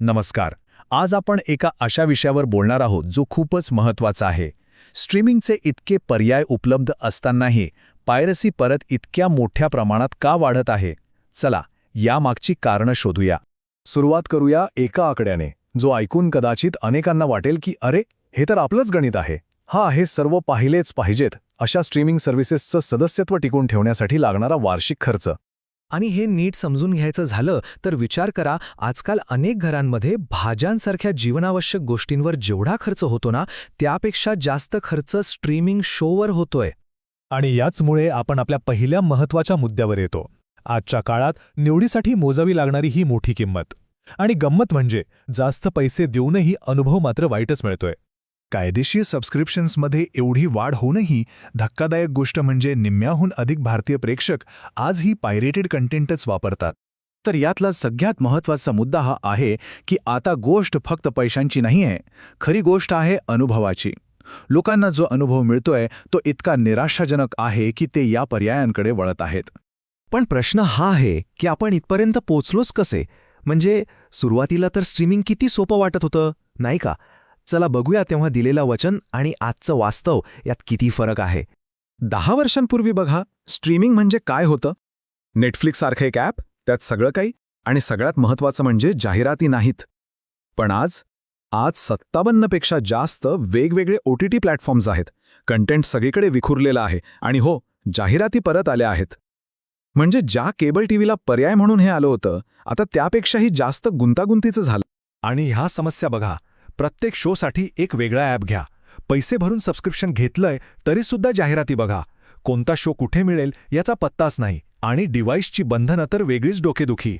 नमस्कार. आज आपण एका अशा विषयावर बोलणार आहोत जो खूपच महत्त्वाचा आहे. स्ट्रीमिंगचे इतके पर्याय उपलब्ध असतानाही पायरसी परत इतक्या मोठ्या प्रमाणात का वाढत आहे? चला यामागची कारणं शोधूया. सुरुवात करूया एका आकड्याने जो ऐकून कदाचित अनेकांना वाटेल की अरे हे तर आपलंच गणित आहे. हा आहे सर्व पाहिलेच पाहिजेत अशा स्ट्रीमिंग सर्व्हिसेसचं सदस्यत्व टिकून ठेवण्यासाठी लागणारा वार्षिक खर्च. आणि हे नीट समजून घ्यायचं झालं तर विचार करा आजकाल अनेक घरांमध्ये भाज्यांसारख्या जीवनावश्यक गोष्टींवर जेवढा खर्च होतो ना त्यापेक्षा जास्त खर्च स्ट्रीमिंग शोवर होतोय. आणि याचमुळे आपण आपल्या पहिल्या महत्त्वाच्या मुद्द्यावर येतो. आजच्या काळात निवडीसाठी मोजावी लागणारी ही मोठी किंमत. आणि गंमत म्हणजे जास्त पैसे देऊनही अनुभव मात्र वाईटच मिळतोय. कायदेशीर सबस्क्रिप्शन्समध्ये एवढी वाढ होऊनही धक्कादायक गोष्ट म्हणजे निम्म्याहून अधिक भारतीय प्रेक्षक आजही पायरेटेड कंटेंटच वापरतात. तर यातला सगळ्यात महत्त्वाचा मुद्दा हा आहे की आता गोष्ट फक्त पैशांची नाही आहे खरी गोष्ट आहे अनुभवाची. लोकांना जो अनुभव मिळतोय तो इतका निराशाजनक आहे की ते या पर्यायांकडे वळत आहेत. पण प्रश्न हा आहे की आपण इथपर्यंत पोचलोच कसे? म्हणजे सुरुवातीला तर स्ट्रीमिंग किती सोपं वाटत होतं नाही का? चला बघूया तेव्हा दिलेलं वचन आणि आजचं वास्तव यात किती फरक आहे. दहा वर्षांपूर्वी बघा स्ट्रीमिंग म्हणजे काय होतं? नेटफ्लिक्ससारखं एक ॲप त्यात सगळं काही आणि सगळ्यात महत्त्वाचं म्हणजे जाहिराती नाहीत. पण आज आज सत्तावन्नपेक्षा जास्त वेगवेगळे ओ टी टी प्लॅटफॉर्म्स आहेत. कंटेंट सगळीकडे विखुरलेलं आहे आणि हो जाहिराती परत आल्या आहेत. म्हणजे ज्या केबल टीव्हीला पर्याय म्हणून हे आलं होतं आता त्यापेक्षाही जास्त गुंतागुंतीचं झालं. आणि ह्या समस्या बघा प्रत्येक शोसाठी एक वेगळा ॲप घ्या. पैसे भरून सबस्क्रिप्शन घेतलंय तरीसुद्धा जाहिराती बघा. कोणता शो कुठे मिळेल याचा पत्ताच नाही आणि डिव्हाइसची बंधनं तर वेगळीच डोकेदुखी.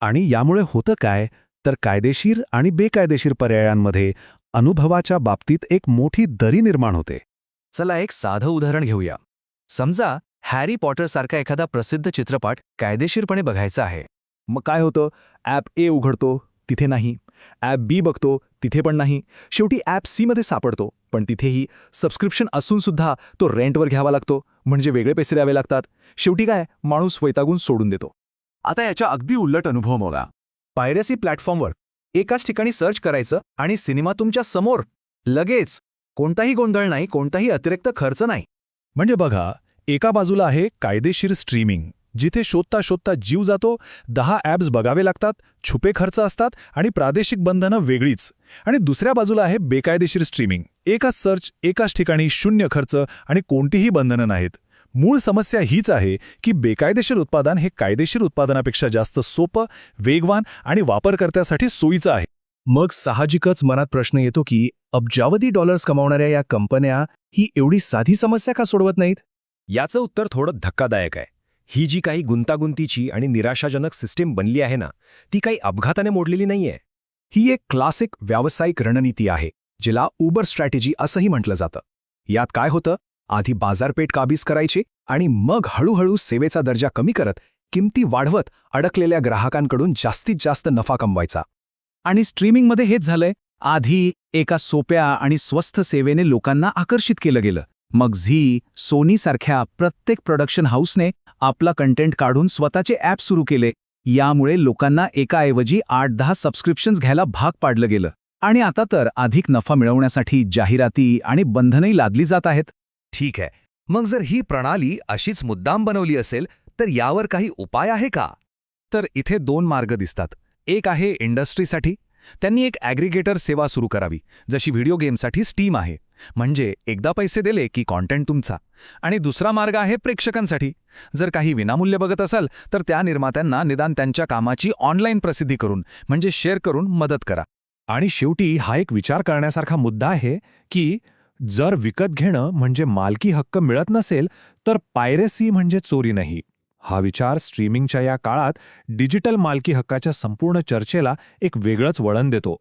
आणि यामुळे होतं काय? तर कायदेशीर आणि बेकायदेशीर पर्यायांमध्ये अनुभवाच्या बाबतीत एक मोठी दरी निर्माण होते. चला एक साधं उदाहरण घेऊया. समजा हॅरी पॉटरसारखा एखादा प्रसिद्ध चित्रपट कायदेशीरपणे बघायचा आहे. मग काय होतं? ॲप ए उघडतो तिथे नाही. ॲप बी बघतो तिथे पण नाही. शेवटी ॲप सीमध्ये सापडतो. पण तिथेही सबस्क्रिप्शन असूनसुद्धा तो रेंटवर घ्यावा लागतो. म्हणजे वेगळे पैसे द्यावे लागतात. शेवटी काय? माणूस वैतागून सोडून देतो. आता याच्या अगदी उलट अनुभव मला पायरेसी प्लॅटफॉर्मवर एकाच ठिकाणी सर्च करायचं आणि सिनेमा तुमच्यासमोर. लगेच. कोणताही गोंधळ नाही कोणताही अतिरिक्त खर्च नाही. म्हणजे बघा एका बाजूला आहे कायदेशीर स्ट्रीमिंग जिथे शोधता शोधता जीव जातो दहा ॲप्स बघावे लागतात छुपे खर्च असतात आणि प्रादेशिक बंधनं वेगळीच. आणि दुसऱ्या बाजूला आहे बेकायदेशीर स्ट्रीमिंग. एकाच सर्च एकाच ठिकाणी शून्य खर्च आणि कोणतीही बंधनं नाहीत. मूळ समस्या हीच आहे की बेकायदेशीर उत्पादन हे कायदेशीर उत्पादनापेक्षा जास्त सोपं वेगवान आणि वापरकर्त्यासाठी सोयीचं आहे. मग साहजिकच मनात प्रश्न येतो की अब्जावधी डॉलर्स कमावणाऱ्या या कंपन्या ही एवढी साधी समस्या का सोडवत नाहीत? याचं उत्तर थोडं धक्कादायक आहे. ही जी काही गुंतागुंतीची आणि निराशाजनक सिस्टीम बनली आहे ना ती काही अपघाताने मोडलेली नाहीये. ही एक क्लासिक व्यावसायिक रणनीती आहे जिला उबर स्ट्रॅटेजी असंही म्हटलं जातं. यात काय होतं? आधी बाजारपेठ काबीज करायची आणि मग हळूहळू सेवेचा दर्जा कमी करत किमती वाढवत अडकलेल्या ग्राहकांकडून जास्तीत जास्त नफा कमवायचा. आणि स्ट्रीमिंगमध्ये हेच झालंय आधी एका सोप्या आणि स्वस्थ सेवेने लोकांना आकर्षित केलं गेलं. मग झी सोनीसारख्या प्रत्येक प्रोडक्शन हाऊसने आपला कंटेंट काढून स्वतःचे ॲप सुरू केले. यामुळे लोकांना एकाऐवजी आठ दहा सबस्क्रिप्शन्स घ्यायला भाग पाडलं गेलं. आणि आता तर अधिक नफा मिळवण्यासाठी जाहिराती आणि बंधनही लादली जात आहेत. ठीक आहे. मग जर ही प्रणाली अशीच मुद्दाम बनवली असेल तर यावर काही उपाय आहे का? तर इथे दोन मार्ग दिसतात. एक आहे इंडस्ट्रीसाठी त्यांनी एक ॲग्रिगेटर सेवा सुरू करावी जशी व्हिडिओ गेमसाठी स्टीम आहे. म्हणजे एकदा पैसे दिले की कॉन्टेंट तुमचा. आणि दुसरा मार्ग आहे प्रेक्षकांसाठी. जर काही विनामूल्य बघत असाल तर त्या निर्मात्यांना निदान त्यांच्या कामाची ऑनलाईन प्रसिद्धी करून म्हणजे शेअर करून मदत करा. आणि शेवटी हा एक विचार करण्यासारखा मुद्दा आहे की जर विकत घेणं म्हणजे मालकी हक्क मिळत नसेल तर पायरेसी म्हणजे चोरी नाही. हा विचार स्ट्रीमिंगच्या या काळात डिजिटल मालकी हक्काच्या संपूर्ण चर्चेला एक वेगळंच वळण देतो.